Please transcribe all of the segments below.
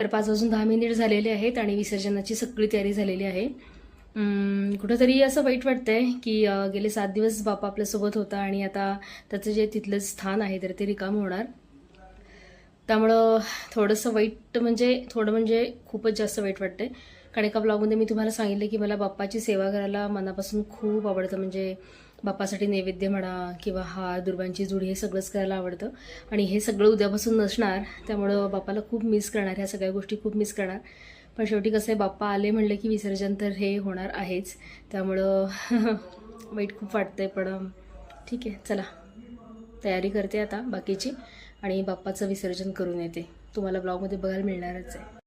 तर पाच वाजून दहा मिनिट झालेले आहेत आणि विसर्जनाची सगळी तयारी झालेली आहे. कुठंतरी असं वाईट वाटतंय की गेले सात दिवस बापा आपल्यासोबत होता आणि आता त्याचं जे तिथलं स्थान आहे तर ते रिकाम होणार. त्यामुळं थोडंसं वाईट म्हणजे थोडं म्हणजे खूपच जास्त वाईट वाटतंय. कारण एका ब्लॉगमध्ये मी तुम्हाला सांगितलं की मला बाप्पाची सेवा करायला मनापासून खूप आवडतं. म्हणजे बाप्पासाठी नैवेद्य म्हणा किंवा हार दुर्बांची जुडी हे सगळंच करायला आवडतं. आणि हे सगळं उद्यापासून नसणार त्यामुळं बाप्पाला खूप मिस करणार ह्या सगळ्या गोष्टी खूप मिस करणार. पण शेवटी कसं आहे बाप्पा आले म्हणलं की विसर्जन तर हे होणार आहेच. त्यामुळं वाईट खूप वाटतंय पण ठीक आहे चला. तयारी करते आता बाकीची आणि बाप्पाचं विसर्जन करून येते. तुम्हाला ब्लॉगमध्ये बघायला मिळणारच आहे.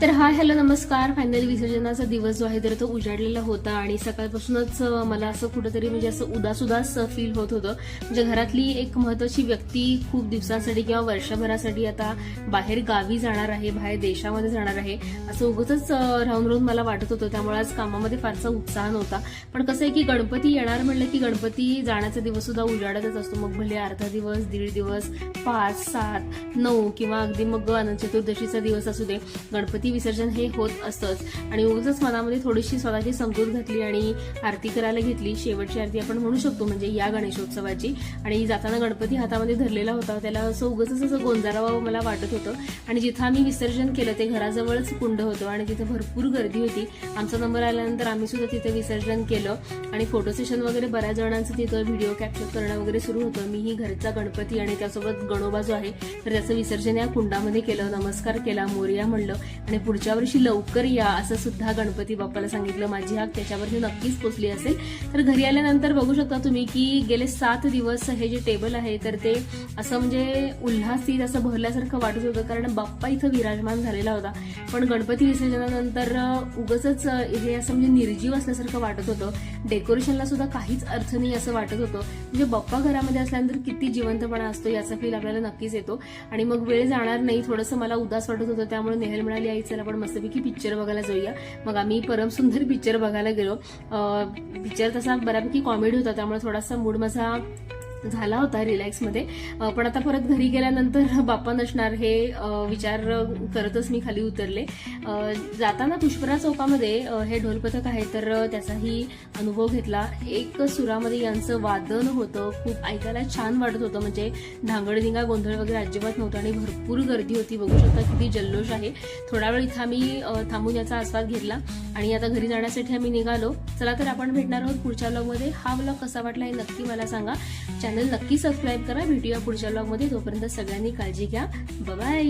तर हाय हॅलो नमस्कार. फायनली विसर्जनाचा दिवस जो आहे तर तो उजाडलेला होता आणि सकाळपासूनच मला असं कुठंतरी म्हणजे असं उदास उदास फील होत होतं. म्हणजे घरातली एक महत्वाची व्यक्ती खूप दिवसांसाठी किंवा वर्षभरासाठी आता बाहेर गावी जाणार आहे बाहेर देशामध्ये जाणार आहे. असं उगतच राहून राहून मला वाटत होतं. त्यामुळे आज कामामध्ये फारसा उत्साह नव्हता. पण कसं आहे की गणपती येणार म्हणलं की गणपती जाण्याचा दिवस सुद्धा उजाडतच असतो. मग भले अर्धा दिवस दीड दिवस पाच सात नऊ किंवा अगदी मग अनंत चतुर्दशीचा दिवस असू दे गणपती विसर्जन हे होत असतंच. आणि उगच मनामध्ये थोडीशी स्वतःची समजूत घातली आणि आरती करायला घेतली. शेवटची आरती आपण म्हणू शकतो म्हणजे या गणेशोत्सवाची. आणि जाताना गणपती हातामध्ये धरलेला होता. त्याला असं उगाच असं गोंजारावा मला वाटत होतं. आणि जिथं आम्ही विसर्जन केलं ते घराजवळच कुंड होतं आणि तिथे भरपूर गर्दी होती. आमचा नंबर आल्यानंतर आम्ही सुद्धा तिथे विसर्जन केलं. आणि फोटो सेशन वगैरे बऱ्याच जणांचं तिथं व्हिडिओ कॅप्चर करणं वगैरे सुरू होतं. मीही घरचा गणपती आणि त्यासोबत गणोबा जो आहे. तर त्याचं विसर्जन या कुंडामध्ये केलं नमस्कार केला मोर्या म्हणलं. आणि पुढच्या वर्षी लवकर या असं सुद्धा गणपती बाप्पाला सांगितलं. माझी हाक त्याच्यावरती नक्कीच पोचली असेल. तर घरी आल्यानंतर बघू शकता तुम्ही की गेले सात दिवस हे जे टेबल आहे तर ते असं म्हणजे उल्हासित असं भरल्यासारखं वाटत होतं कारण बाप्पा इथं विराजमान झालेला होता. पण गणपती विसर्जनानंतर उगच हे असं म्हणजे निर्जीव असल्यासारखं वाटत होतं. डेकोरेशनला सुद्धा काहीच अर्थ नाही असं वाटत होतं. म्हणजे बाप्पा घरामध्ये असल्यानंतर किती जिवंतपणा असतो याचा फील आपल्याला नक्कीच येतो. आणि मग वेळ जाणार नाही थोडंसं मला उदास वाटत होतं. त्यामुळे नेहल म्हणाली आई चला आपण मस्तपैकी पिक्चर बघायला जाऊया. मग आम्ही परमसुंदर पिक्चर बघायला गेलो. पिक्चर तसा बऱ्यापैकी कॉमेडी होता त्यामुळे थोडासा मूड माझा झाला होता रिलॅक्समध्ये. पण आता परत घरी गेल्यानंतर बाप्पा नसणार हे विचार करतच मी खाली उतरले. जाताना पुष्परा चौकामध्ये हे ढोलपथक आहे तर त्याचाही अनुभव घेतला. एक सुरामध्ये यांचं वादन होतं खूप ऐकायला छान वाटत होतं. म्हणजे धांगडधिंगा गोंधळ वगैरे अजिबात नव्हतं आणि भरपूर गर्दी होती. बघू शकता किती जल्लोष आहे. थोडा वेळ इथं आम्ही थांबून याचा आस्वाद घेतला आणि आता घरी जाण्यासाठी आम्ही निघालो. चला तर आपण भेटणार आहोत पुढच्या ब्लॉगमध्ये हा ब्लॉग कसा वाटला हे नक्की मला सांगा. चॅनल नक्की सबस्क्राईब करा. भेटूया पुढच्या ब्लॉगमध्ये तोपर्यंत सगळ्यांनी काळजी घ्या. बाय